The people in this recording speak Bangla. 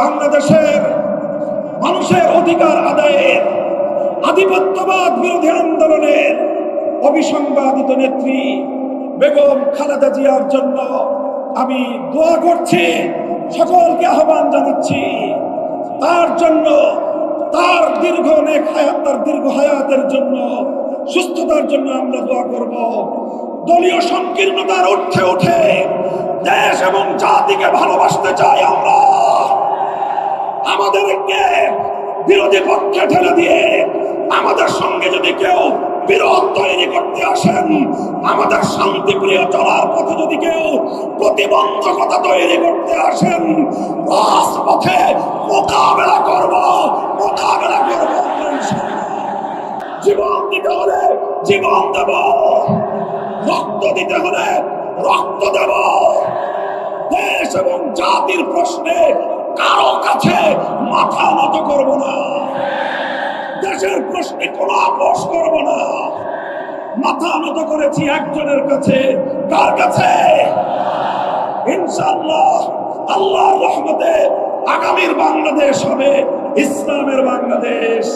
বাংলাদেশের মানুষের অধিকার আদায়ের আধিপত্যবাদ বিরোধী আন্দোলনের অবিসংবাদিত নেত্রী বেগম খালেদা জিয়ার জন্য আমি দোয়া করছি, সকলকে আহ্বান জানাচ্ছি। তার জন্য, তার দীর্ঘ অনেক হায়াত, তার দীর্ঘ হায়াতের জন্য, সুস্থতার জন্য আমরা দোয়া করব। দলীয় সংকীর্ণতার উঠে উঠে দেশ এবং জাতিকে ভালোবাসতে চাই আমরা। আমাদেরকে বিরোধী পক্ষে ঠেলে দিয়ে আমাদের সঙ্গে যদি কেউ বিরোধ তৈরি করতে আসেন, আমাদের শান্তি শান্তিপ্রিয় চলার পথে যদি কেউ প্রতিবন্ধকতা তৈরি করতে আসেন, রাজপথে মোকাবেলা করব মোকাবেলা করব জীবন দিতে হলে জীবন দেব, রক্ত দিতে হলে রক্ত দেব। দেশ এবং জাতির প্রশ্নে কারও কাছে মাথা নত করব না। দেশের প্রশ্নে কোনো আপোষ করব না। মাথা নত করেছি একজনের কাছে। কার কাছে? ইনশাল্লাহ আল্লাহর রহমতে আগামীর বাংলাদেশ হবে, ইসলামের বাংলাদেশ।